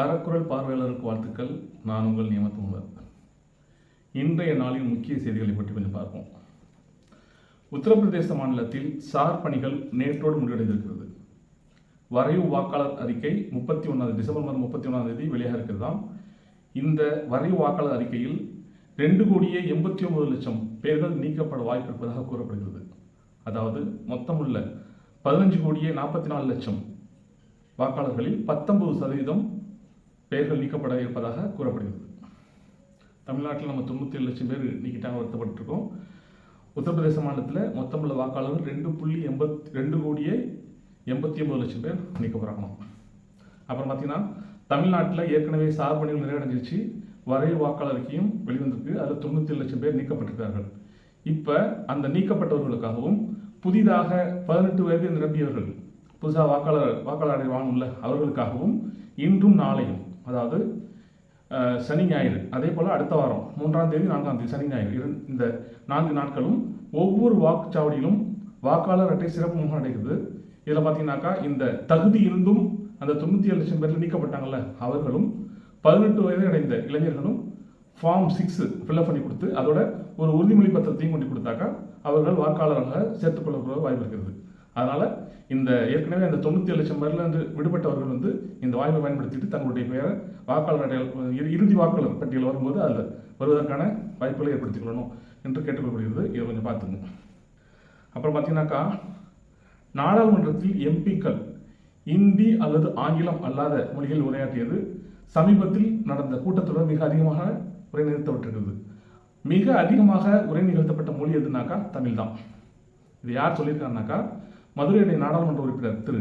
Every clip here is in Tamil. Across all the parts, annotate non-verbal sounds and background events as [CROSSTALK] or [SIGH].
அறக்குறள் பார்வையாளருக்கு வாழ்த்துக்கள். நான் உங்கள் நியமத்துமர் இன்றைய நாளின் முக்கிய செய்திகளை பற்றி கொஞ்சம் பார்ப்போம். உத்தரப்பிரதேச மாநிலத்தில் சார் பணிகள் நேற்றோடு முடிவடைந்திருக்கிறது. வரைவு வாக்காளர் அறிக்கை முப்பத்தி ஒன்றாவது டிசம்பர் மாதம் முப்பத்தி ஒன்றாம் தேதி வெளியாக இருக்கிறதாம். இந்த வரைவு வாக்காளர் அறிக்கையில் ரெண்டு கோடியே எண்பத்தி ஒன்பது லட்சம் பேர்கள் நீக்கப்பட வாய்ப்பு இருப்பதாக கூறப்படுகிறது. அதாவது மொத்தமுள்ள பதினஞ்சு கோடியே நாற்பத்தி நாலு லட்சம் வாக்காளர்களில் பத்தொன்பது சதவீதம் பெயர்கள் நீக்கப்பட இருப்பதாக கூறப்படுகிறது. தமிழ்நாட்டில் நம்ம தொண்ணூற்றி ஏழு லட்சம் பேர் நீக்கிட்டாங்க வருத்தப்பட்டிருக்கோம். உத்தரப்பிரதேச மாநிலத்தில் மொத்தமுள்ள வாக்காளர்கள் ரெண்டு புள்ளி எண்பத் ரெண்டு கோடியே எண்பத்தி ஒம்பது லட்சம் பேர் நீக்கப்படுறாங்களாம் அப்புறம் பார்த்தீங்கன்னா தமிழ்நாட்டில் ஏற்கனவே சார் பணிகள் நிறைவடைஞ்சிருச்சு. வரைவு வாக்காளருக்கையும் வெளிவந்திருக்கு. அதில் தொண்ணூற்றி லட்சம் பேர் நீக்கப்பட்டிருக்கார்கள். இப்போ அந்த நீக்கப்பட்டவர்களுக்காகவும் புதிதாக பதினெட்டு வயது நிரம்பியவர்கள் புதுசாக வாக்காளர் வாக்காளர் அடைவாங்கல்ல அவர்களுக்காகவும் இன்றும் நாளையும் அதாவது சனி ஞாயிறு. அதே போல் அடுத்த வாரம் மூன்றாம் தேதி நான்காம் தேதி சனி ஞாயிறு. இந்த நான்கு நாட்களும் ஒவ்வொரு வாக்குச்சாவடியிலும் வாக்காளர் அட்டை சிறப்பு முகம் அடைகிறது இதில் பார்த்தீங்கன்னாக்கா இந்த தகுதி இருந்தும் அந்த தொண்ணூற்றி ஏழு லட்சம் பேரில் நீக்கப்பட்டாங்கல்ல அவர்களும் பதினெட்டு வயதை அடைந்த இளைஞர்களும் ஃபார்ம் சிக்ஸு ஃபில்அப் பண்ணி கொடுத்து அதோட ஒரு உறுதிமொழி பத்திரத்தையும் கொண்டு கொடுத்தாக்கா அவர்கள் வாக்காளராக சேர்த்துக்கொள்ளக்கூட வாய்ப்பு இருக்கிறது. அதனால் இந்த ஏற்கனவே அந்த தொண்ணூற்றி ஏழு லட்சம் பேரில் இருந்து விடுபட்டவர்கள் வந்து இந்த வாய்ப்பை பயன்படுத்திட்டு தங்களுடைய பெயரை வாக்காளர் அடையாள இறு- இறுதி வாக்காளர் பட்டியல் வரும்போது அதில் வருவதற்கான வாய்ப்புகளை ஏற்படுத்திக் கொள்ளணும் என்று கேட்டுக்கொள்ளப்படுகிறது இதை கொஞ்சம் பார்த்துங்க அப்புறம் பார்த்தீங்கன்னாக்கா நாடாளுமன்றத்தில் எம்பிக்கள் இந்தி அல்லது ஆங்கிலம் அல்லாத மொழிகள் உரையாற்றியது சமீபத்தில் நடந்த கூட்டத்தொடர் மிக அதிகமாக உரை நிறுத்தப்பட்டிருக்கிறது மிக அதிகமாக உரை நிகழ்த்தப்பட்ட மொழி எதுனாக்கா? தமிழ் தான் இது யார் சொல்லியிருக்காருனாக்கா மதுரையுடைய நாடாளுமன்ற உறுப்பினர் திரு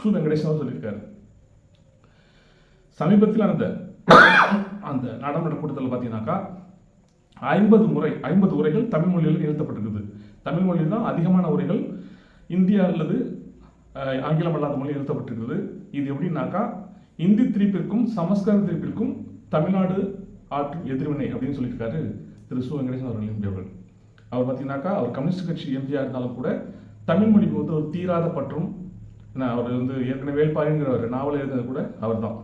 சு. வெங்கடேசன் அவர் சொல்லியிருக்காரு. சமீபத்தில் அந்த அந்த நாடாளுமன்ற கூட்டத்தில் பார்த்தீங்கன்னாக்கா ஐம்பது முறை ஐம்பது உரைகள் தமிழ் மொழியில் எழுத்தப்பட்டிருக்குது தமிழ் மொழியில் தான் அதிகமான உரைகள் இந்தியா அல்லது ஆங்கிலம் அல்லாத மொழி எழுத்தப்பட்டிருக்குது இது எப்படின்னாக்கா இந்தி திரிப்பிற்கும் சமஸ்கிருத திரிப்பிற்கும் தமிழ்நாடு ஆற்றும் எதிர்வினை அப்படின்னு சொல்லியிருக்காரு திரு சு. வெங்கடேசன் அவர்கள். எம்பி அவர்கள் அவர் பார்த்தீங்கன்னாக்கா அவர் கம்யூனிஸ்ட் கட்சி எம்பியாக இருந்தாலும் கூட தமிழ் மொழிக்கு வந்து ஒரு தீராத பற்றும் நான் அவர் வந்து ஏற்கனவே வேள்பாரிங்கிற ஒரு நாவல் எழுதினது கூட அவர் தான்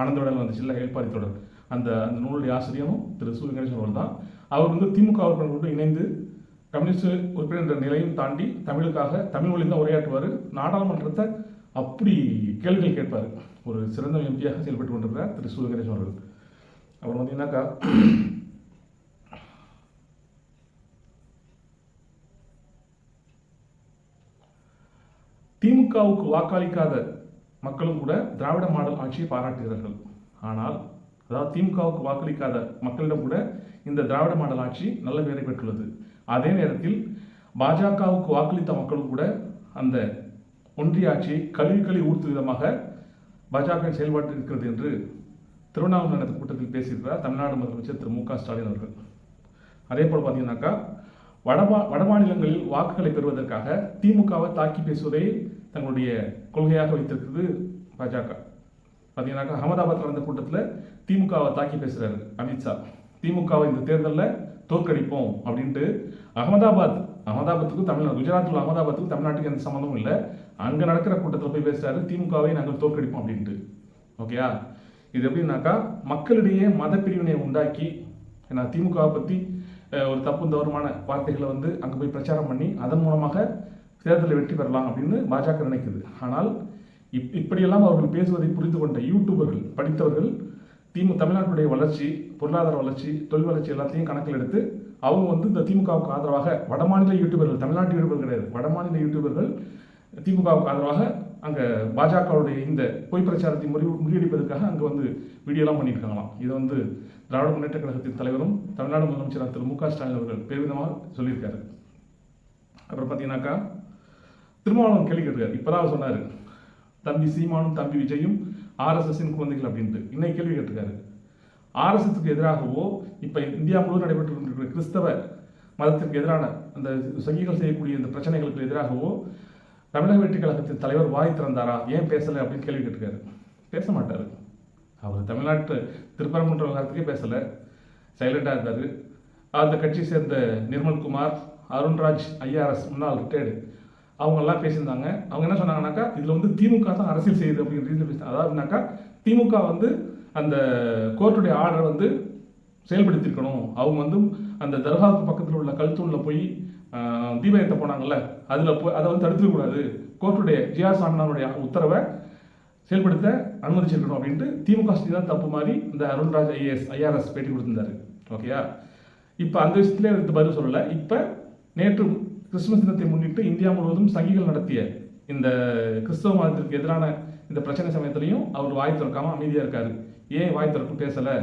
ஆனந்தோடல் வந்துச்சுல்ல வேள்பாரி தொடர். அந்த அந்த நூலுடைய ஆசிரியரும் திரு சு. வெங்கடேசன் அவர் தான் அவர் வந்து திமுக உறுப்பினர்களோடு இணைந்து கம்யூனிஸ்ட் உறுப்பினர் என்ற நிலையும் தாண்டி தமிழுக்காக தமிழ் மொழி தான் உரையாற்றுவார். நாடாளுமன்றத்தை அப்படி கேள்விகள் கேட்பார். ஒரு சிறந்த எம்பியாக செயல்பட்டு கொண்டிருக்கிறார் திரு சு. வெங்கடேசன் அவர்கள். அப்புறம் பார்த்தீங்கன்னாக்கா திமுகவுக்கு வாக்களிக்காத மக்களும் கூட திராவிட மாடல் ஆட்சியை பாராட்டுகிறார்கள். ஆனால் அதாவது திமுகவுக்கு வாக்களிக்காத மக்களிடம் கூட இந்த திராவிட மாடல் ஆட்சி நல்ல பெயரை பெற்றுள்ளது. அதே நேரத்தில் பாஜகவுக்கு வாக்களித்த மக்களும் கூட அந்த ஒன்றிய ஆட்சியை கழுவி கழுவி ஊர்த்து விதமாக பாஜக செயல்பாட்டு இருக்கிறது என்று திருவண்ணாமலை நடந்த கூட்டத்தில் பேசியிருக்கிறார் தமிழ்நாடு முதலமைச்சர் திரு மு க ஸ்டாலின் அவர்கள். அதே போல் பார்த்தீங்கன்னாக்கா வடமா வட மாநிலங்களில் வாக்குகளை பெறுவதற்காக திமுகவை தாக்கி பேசுவதை தங்களுடைய கொள்கையாக வைத்திருக்கிறது பாஜக. பார்த்தீங்கன்னாக்கா அகமதாபாத்தில் நடந்த கூட்டத்தில் திமுகவை தாக்கி பேசுகிறாரு அமித்ஷா திமுகவை இந்த தேர்தலில் தோற்கடிப்போம் அப்படின்ட்டு அகமதாபாத் அகமதாபாத்துக்கும் தமிழ்நாடு குஜராத்தில் உள்ள அகமதாபாத்துக்கும் தமிழ்நாட்டுக்கு எந்த சம்மந்தமும் இல்லை. அங்கே நடக்கிற கூட்டத்தில் போய் பேசுகிறாரு திமுகவை நாங்கள் தோற்கடிப்போம் அப்படின்ட்டு. ஓகேயா? இது எப்படின்னாக்கா மக்களிடையே மத பிரிவினை உண்டாக்கி ஏன்னா திமுகவை பற்றி ஒரு தப்பு தவறுமான வார்த்தைகளை வந்து அங்கே போய் பிரச்சாரம் பண்ணி அதன் மூலமாக தேர்தலில் வெற்றி பெறலாம் அப்படின்னு பாஜக நினைக்குது. ஆனால் இப் இப்படியெல்லாம் அவர்கள் பேசுவதை புரிந்து கொண்ட யூடியூபர்கள் படித்தவர்கள் திமு தமிழ்நாட்டுடைய வளர்ச்சி பொருளாதார வளர்ச்சி தொழில் வளர்ச்சி எல்லாத்தையும் கணக்கில் எடுத்து அவங்க வந்து இந்த திமுகவுக்கு ஆதரவாக வடமாநில யூடியூபர்கள் தமிழ்நாட்டு யூடியூபர்கள் கிடையாது. வடமாநில யூடியூபர்கள் திமுகவுக்கு ஆதரவாக அங்கே பாஜகவுடைய இந்த பொய் பிரச்சாரத்தை முறி முறியடிப்பதற்காக அங்கே வந்து வீடியோலாம் பண்ணியிருக்காங்களாம். இதை வந்து திராவிட முன்னேற்ற கழகத்தின் தலைவரும் தமிழ்நாடு முதலமைச்சராக திரு மு க ஸ்டாலின் அவர்கள் பெருமிதமாக சொல்லியிருக்காரு. அப்புறம் பார்த்தீங்கன்னாக்கா திருமாவளவன் கேள்வி கேட்டிருக்காரு. இப்போதான் சொன்னார். தம்பி சீமானும் தம்பி விஜயும் ஆர்எஸ்எஸ்ஸின் குழந்தைகள் அப்படின்ட்டு. இன்னைக்கு கேள்வி கேட்டிருக்காரு. ஆர்எஸ்எஸ்க்கு எதிராகவோ இப்போ இந்தியா முழுவதும் நடைபெற்று கொண்டிருக்கிற கிறிஸ்தவ மதத்திற்கு எதிரான அந்த சங்கிகள் செய்யக்கூடிய இந்த பிரச்சனைகளுக்கு எதிராகவோ தமிழக வெற்றி கழகத்தின் தலைவர் வாய் திறந்தாரா? ஏன் பேசலை அப்படின்னு கேள்வி கேட்டிருக்காரு. பேச மாட்டார். அவர் தமிழ்நாட்டு திருப்பரங்குன்ற விவகாரத்துக்கே பேசலை. சைலண்டாக இருந்தார். அந்த கட்சியை சேர்ந்த நிர்மல்குமார் அருண்ராஜ் ஐஆர்எஸ் முன்னாள் ரிட்டையர்டு அவங்கெல்லாம் பேசியிருந்தாங்க. அவங்க என்ன சொன்னாங்கன்னாக்கா இதில் வந்து திமுக தான் அரசியல் செய்யுது அப்படிங்கிற ரீதியில் பேசினாங்க. அதாவதுனாக்கா திமுக வந்து அந்த கோர்ட்டுடைய ஆர்டரை வந்து செயல்படுத்தியிருக்கணும். அவங்க வந்து அந்த தர்காவுக்கு பக்கத்தில் உள்ள கல்தூணில் போய் தீபாயத்தை போனாங்கல்ல அதில் போய் அதை வந்து தடுத்துக்கூடாது கோர்ட்டுடைய ஜியா சாமினாருடைய உத்தரவை செயல்படுத்த அனுமதிச்சிருக்கணும் அப்படின்ட்டு திமுக செஞ்சு தான் தப்பு மாதிரி இந்த அருண்ராஜ் ஐஏஎஸ் ஐஆர்எஸ் பேட்டி கொடுத்துருந்தாரு. ஓகேயா? இப்போ அந்த விஷயத்திலே எடுத்து பதில் சொல்லலை. இப்போ நேற்று கிறிஸ்துமஸ் தினத்தை முன்னிட்டு இந்தியா முழுவதும் சங்கிகள் நடத்திய இந்த கிறிஸ்தவ மதத்திற்கு எதிரான இந்த பிரச்சனை சமயத்திலையும் அவர் வாய் திறக்காம அமைதியாக இருக்காரு. ஏன் வாய் திறக்கும் பேசலை?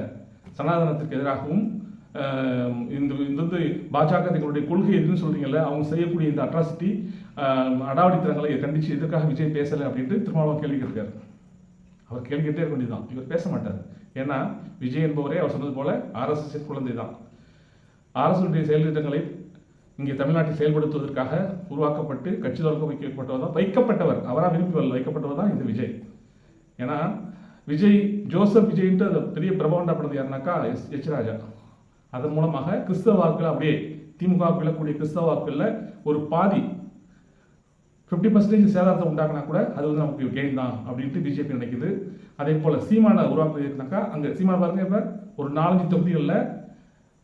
சனாதனத்திற்கு எதிராகவும் இந்த இந்த வந்து பாஜக தங்களுடைய கொள்கை எதுன்னு சொல்கிறீங்கள அவங்க செய்யக்கூடிய இந்த அட்ராசிட்டி அடாவடித்தனங்களை கண்டிச்சு எதுக்காக விஜய் பேசலை அப்படின்ட்டு திருமாவளவன் கேள்வி கேட்கிறார். அவர் கேள்வி கேட்டே இருக்க வேண்டியதுதான். இவர் பேச மாட்டார். ஏன்னா விஜய் என்பவரே அவர் சொன்னது போல ஆர்எஸ்எஸ் குழந்தை தான் ஆர்எஸ்எஸ்னுடைய செயல் திட்டங்களை இங்கே தமிழ்நாட்டில் செயல்படுத்துவதற்காக உருவாக்கப்பட்டு கட்சி தொடக்க வைக்கப்பட்டவர் தான் வைக்கப்பட்டவர். அவராக விரும்பி வைக்கப்பட்டவர் தான் இந்த விஜய். ஏன்னா விஜய் ஜோசப் விஜய்ன்ட்டு அதை பெரிய பிரபகண்டா யாருனாக்கா எஸ் எச் ராஜா. அதன் மூலமாக கிறிஸ்தவ வாக்குகள் அப்படியே திமுக விழக்கூடிய கிறிஸ்தவ வாக்குகளில் ஒரு பாதி ஃபிஃப்டி பர்சன்டேஜ் சேதாரத்தை உண்டாக்குனா கூட அது வந்து நமக்கு கெயின் தான் அப்படின்ட்டு பிஜேபி நினைக்குது. அதே போல் சீமானை உருவாக்குறதுனாக்கா அங்கே சீமான பாருங்க இப்போ ஒரு நாலஞ்சு தொகுதிகளில்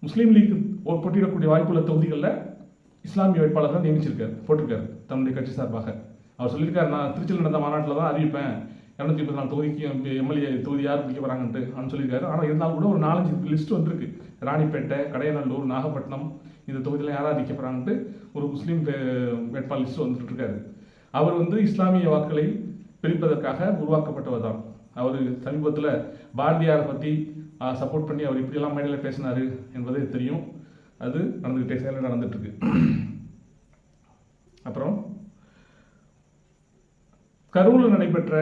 முஸ்லீம் லீக் போட்டியிடக்கூடிய வாய்ப்புள்ள தொகுதிகளில் இஸ்லாமிய வேட்பாளர்கள் நியமிச்சிருக்காரு போட்டிருக்காரு தன்னுடைய கட்சி சார்பாக. அவர் சொல்லியிருக்காரு நான் திருச்சியில் நடந்த மாநாட்டில் தான் அறிவிப்பேன். இரநூத்தி முப்பத்தி நாலு தொகுதிக்கு எம்எல்ஏ தொகுதி யார் பிடிக்க வராங்கன்ட்டு அப்படின்னு சொல்லியிருக்காரு. ஆனால் இருந்தாலும் கூட ஒரு நாலஞ்சு லிஸ்ட் வந்திருக்கு. ராணிப்பேட்டை கடையநல்லூர் நாகப்பட்டினம் இந்த தொகுதியில் யாராக நிற்க போகிறாங்கன்ட்டு ஒரு முஸ்லீம் வே- வேட்பாளர் லிஸ்ட் வந்துட்டு இருக்காரு அவர் வந்து இஸ்லாமிய வாக்களை பிரிப்பதற்காக உருவாக்கப்பட்டவர் தான். அவர் சமீபத்தில் பாரதியாரை பற்றி சப்போர்ட் பண்ணி அவர் இப்படியெல்லாம் மேடையில் பேசினார் என்பது தெரியும். அது நடந்துக்கிட்டே செயலில் நடந்துகிட்ருக்கு. அப்புறம் கரூரில் நடைபெற்ற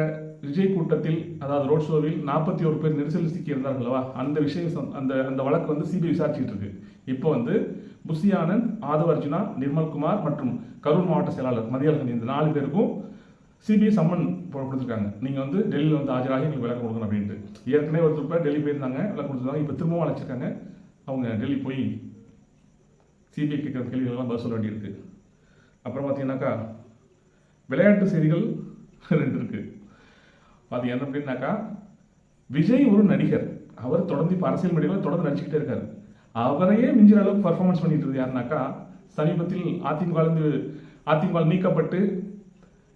விஜய் கூட்டத்தில் அதாவது ரோட் ஷோவில் நாற்பத்தி ஒரு பேர் நெரிசலில் சிக்கியிருந்தார்கள் அல்லவா? அந்த விஷயம் அந்த அந்த வழக்கு வந்து சிபிஐ விசாரிச்சுட்டு இருக்கு. இப்போ வந்து புஷி ஆனந்த் ஆதவ அர்ஜுனா நிர்மல்குமார் மற்றும் கரூர் மாவட்ட செயலாளர் மதியழகன் இந்த நாலு பேருக்கும் சிபிஐ சம்மன் கொடுத்துருக்காங்க. நீங்கள் வந்து டெல்லியில் வந்து ஆஜராகி எங்களுக்கு விளக்கம் கொடுக்கணும் அப்படின்ட்டு. ஏற்கனவே ஒருத்தர் டெல்லி போயிருந்தாங்க விளக்கம் கொடுத்துருக்காங்க இப்போ திரும்பவும் அழைச்சிருக்காங்க. அவங்க டெல்லி போய் சிபிஐ கேட்குற கேள்விகள்லாம் பதில் சொல்ல வேண்டியிருக்கு. அப்புறம் பார்த்தீங்கன்னாக்கா விளையாட்டு செய்திகள் [LAUGHS] ரெண்டு இருக்குது அது என்ன அப்படின்னாக்கா விஜய் ஒரு நடிகர். அவர் தொடர்ந்து இப்போ அரசியல் மீடியாவில் தொடர்ந்து நடிச்சுக்கிட்டே இருக்காரு. அவரையே மிஞ்சிற அளவுக்கு பர்ஃபார்மன்ஸ் பண்ணிட்டு இருக்கு யாருனாக்கா சமீபத்தில் அதிமுகலேருந்து அதிமுக நீக்கப்பட்டு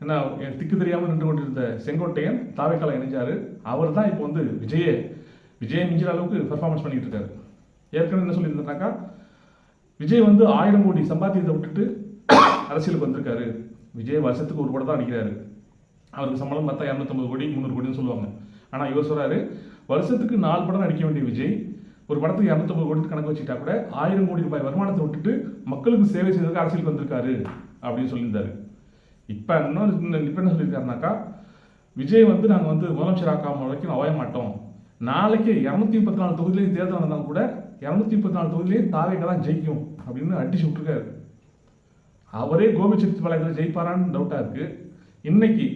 என்ன என் திக்கு தெரியாமல் நின்று கொண்டிருந்த செங்கோட்டையன் தாவைக்கால இணைஞ்சாரு. அவர் தான் இப்போ வந்து விஜயே விஜய் மிஞ்சிற அளவுக்கு பர்ஃபார்மன்ஸ் பண்ணிட்டு இருக்காரு. ஏற்கனவே என்ன சொல்லியிருந்தாக்கா விஜய் வந்து ஆயிரம் கோடி சம்பாத்தியத்தை விட்டுட்டு அரசியலுக்கு வந்திருக்காரு. விஜய் வருஷத்துக்கு ஒரு கூட தான் அடிக்கிறாரு. அவருக்கு சம்பளம் பார்த்தா இரநூத்தம்பது கோடி முந்நூறு கோடின்னு சொல்லுவாங்க. ஆனால் இவர் சொல்கிறாரு வருஷத்துக்கு நாலு படம் நடிக்க வேண்டிய விஜய். ஒரு படத்துக்கு இரநூத்தம்பது கோடி கணக்கு வச்சுட்டா கூட ஆயிரம் கோடி ரூபாய் வருமானத்தை விட்டுட்டு மக்களுக்கு சேவை செய்வதற்கு அரசியலுக்கு வந்திருக்காரு அப்படின்னு சொல்லியிருந்தாரு. இப்போ இன்னொரு இப்போ என்ன சொல்லியிருக்காருனாக்கா விஜய் வந்து நாங்கள் வந்து முதலமைச்சர் ஆக்காம வரைக்கும் நான் மாட்டோம். நாளைக்கு இரநூத்தி முப்பத்தி நாலு தொகுதியிலேயும் தேர்தல் நடந்தாலும் கூட இரநூத்தி முப்பத்தி நாலு தொகுதியிலேயும் தாவேக்க தான் ஜெயிக்கும் அப்படின்னு அடிச்சு விட்டுருக்காரு. அவரே கோபிச்செட்டிப்பாளையத்தில் ஜெயிப்பாரான்னு டவுட்டாக இருக்குது இன்னைக்கு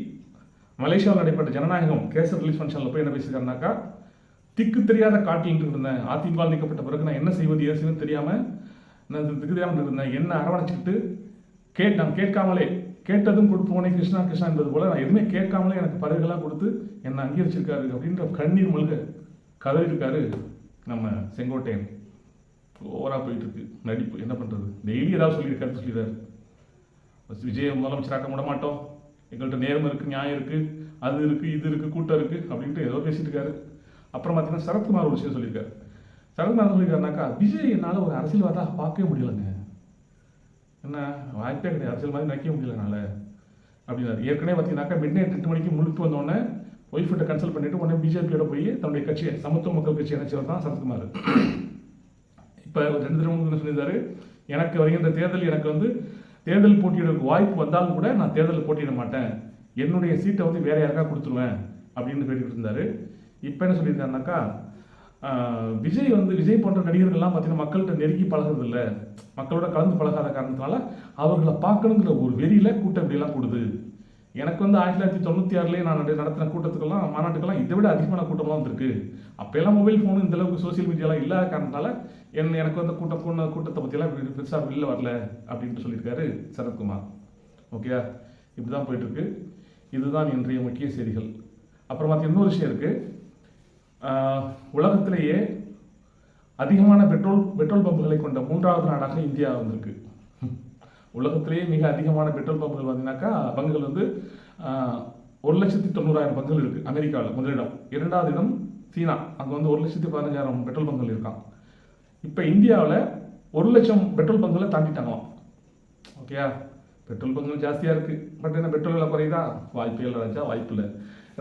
மலேசியாவில் நடைபெற்ற ஜனநாயகம் கேசர் ரிலீஸ் ஃபங்க்ஷனில் போய் என்ன பேசியிருக்காருனாக்கா திக்கு தெரியாத காட்டின்ட்டு இருந்தேன் அதிமுக நீக்கப்பட்ட பிறகு நான் என்ன செய்வது ஏசுன்னு தெரியாமல் நான் திக்கு தெரியாமல் இருந்தேன். என்ன அரவணைச்சிக்கிட்டு கேட் நான் கேட்காமலே கேட்டதும் கொடுப்போனே கிருஷ்ணா கிருஷ்ணா என்பது போல் நான் எதுவுமே கேட்காமலே எனக்கு பறவைகளாக கொடுத்து என்னை அங்கீகரிச்சிருக்காரு அப்படின்ற கண்ணீர் மல்க கதறியிருக்காரு நம்ம செங்கோட்டையன். ஓவராக போயிட்டுருக்கு. நடிப்பு என்ன பண்ணுறது டெய்லி ஏதாவது சொல்லியிருக்காரு கருத்து சொல்லிடுறாரு விஜய் முதலமைச்சராக்க விட மாட்டோம். எங்கள்கிட்ட நேர்மை இருக்குது நியாயம் இருக்குது அது இருக்குது இது இருக்குது கூட்டம் இருக்குது அப்படின்ட்டு ஏதோ பேசிகிட்டு இருக்காரு. அப்புறம் பார்த்தீங்கன்னா சரத்குமார் ஒரு விஷயம் சொல்லியிருக்காரு. சரத்குமார் சொல்லியிருக்காருனாக்கா விஜய் என்னால் ஒரு அரசியல்வாதாக பார்க்கவே முடியலங்க. என்ன? வாய்ப்பே கிடையாது. அரசியல் மாதிரி நினைக்க முடியல என்னால். அப்படின்னாரு. ஏற்கனவே பார்த்தீங்கன்னாக்கா மிட் நைட் எட்டு மணிக்கு முழுக்கு வந்தோடனே ஒய்ஃபிட்ட கன்சல்ட் பண்ணிட்டு உடனே பிஜேபியோட போய் தன்னுடைய கட்சியை சமத்துவ மக்கள் கட்சி இணைச்சவர் தான் சரத்குமார். இப்போ ரெண்டு தடவை என்ன சொல்லியிருந்தாரு? எனக்கு வருகின்ற தேர்தல் எனக்கு வந்து தேர்தல் போட்டியிடக்கு வாய்ப்பு வந்தாலும் கூட நான் தேர்தலில் போட்டியிட மாட்டேன். என்னுடைய சீட்டை வந்து வேற யாருக்கா கொடுத்துருவேன் அப்படின்னு சொல்லிட்டு இருந்தார் இப்போ என்ன சொல்லியிருந்தாருனாக்கா விஜய் வந்து விஜய் போன்ற நடிகர்கள்லாம் பார்த்தீங்கன்னா மக்கள்கிட்ட நெருங்கி பழகுறது மக்களோட கலந்து பழகாத காரணத்தினால அவர்களை பார்க்கணுங்கிற ஒரு வெறியில் கூட்டம் இப்படிலாம் கூடுது. எனக்கு வந்து ஆயிரத்தி தொள்ளாயிரத்தி தொண்ணூற்றி ஆறுலேயே நான் நடத்தின கூட்டத்துக்கெல்லாம் மாநாட்டுக்கெல்லாம் இதை விட அதிகமான கூட்டம்லாம் வந்திருக்கு. அப்போல்லாம் மொபைல் ஃபோனு இந்த அளவுக்கு சோசியல் மீடியாலாம் இல்லாத காரணத்தால் என் எனக்கு வந்து கூட்டம் கூட்ட கூட்டத்தை பற்றியெல்லாம் பெருசாக வெளில வரல அப்படின்ட்டு சொல்லியிருக்காரு சரத்குமார். ஓகேயா இப்படி தான் போயிட்டுருக்கு. இதுதான் இன்றைய முக்கிய செய்திகள். அப்புறம் பார்த்து இன்னொரு விஷயம் இருக்குது உலகத்திலேயே அதிகமான பெட்ரோல் பெட்ரோல் பம்புகளை கொண்ட மூன்றாவது நாடாக இந்தியா வந்திருக்கு. உலகத்திலேயே மிக அதிகமான பெட்ரோல் பம்புகள் பார்த்தீங்கன்னாக்கா பங்குகள் வந்து ஒரு லட்சத்தி தொண்ணூறாயிரம் பங்குகள் இருக்குது அமெரிக்காவில் முதலிடம். இரண்டாவது இடம் சீனா. அங்கே வந்து ஒரு லட்சத்தி பதினஞ்சாயிரம் பெட்ரோல் பங்குகள் இருக்கான் இப்போ இந்தியாவில் ஒரு லட்சம் பெட்ரோல் பங்குகளை தாண்டிட்டாங்களாம். ஓகேயா? பெட்ரோல் பங்குகள் ஜாஸ்தியாக இருக்குது பட் என்ன பெட்ரோல் விலை குறையுதா? வாய்ப்பு இல்லை ராஜா வாய்ப்பு இல்லை.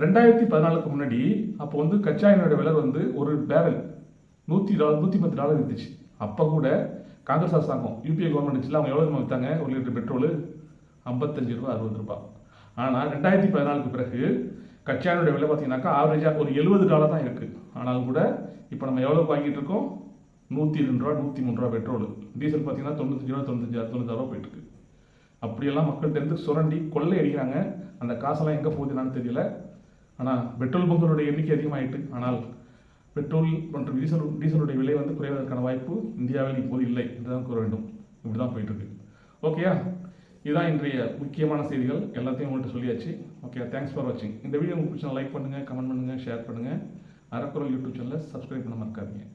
ரெண்டாயிரத்தி பதினாலுக்கு முன்னாடி அப்போ வந்து கச்சா எண்ணெயோட விலை வந்து ஒரு பேரல் நூற்றி டாலர் நூற்றி பத்து டாலர் இருந்துச்சு அப்போ கூட காங்கிரஸ் அரசாங்கம் யூபிஏ கவர்மெண்ட் இருந்துச்சு அவங்க எவ்வளோ விற்றாங்க ஒரு லிட்டர் பெட்ரோலு ஐம்பத்தஞ்சு ரூபா அறுபது ரூபாய் ஆனால் ரெண்டாயிரத்தி பதினாலுக்கு பிறகு கச்சா விலை பார்த்தீங்கன்னாக்கா ஆவரேஜாக ஒரு எழுபது டாலர் தான் இருக்குது ஆனாலும் கூட இப்போ நம்ம எவ்வளோ வாங்கிட்டு இருக்கோம்? நூற்றி ரெண்டு ரூபா நூற்றி மூணு ரூபா பெட்ரோல். டீசல் பார்த்தீங்கன்னா தொண்ணூத்தஞ்சு ரூபா தொண்ணூத்தஞ்சு தொண்ணூத்தாறு ரூபா போயிட்டு இருக்கு. அப்படியெல்லாம் மக்கள்கிட்ட இருந்து சுரண்டி கொள்ளை அடிக்கிறாங்க. அந்த காசெல்லாம் எங்கே போகுது என்னன்னு தெரியல. ஆனால் பெட்ரோல் பங்குகளுடைய எண்ணிக்கை அதிகமாகிட்டு ஆனால் பெட்ரோல் மற்றும் டீசல் டீசலுடைய விலை வந்து குறைவதற்கான வாய்ப்பு இந்தியாவில் இப்போது இல்லை என்று தான் கூற வேண்டும். இப்படி தான் போயிட்டுருக்கு ஓகேயா இதுதான் இன்றைய முக்கியமான செய்திகள். எல்லாத்தையும் உங்கள்கிட்ட சொல்லியாச்சு. ஓகே தேங்க்ஸ் ஃபார் வாட்சிங் இந்த வீடியோ உங்களுக்கு பிடிச்சா லைக் பண்ணுங்கள் கமெண்ட் பண்ணுங்கள் ஷேர் பண்ணுங்கள் அறக்குறள் யூடியூப் சேனலை சப்ஸ்கிரைப் பண்ண மறக்காதீங்க.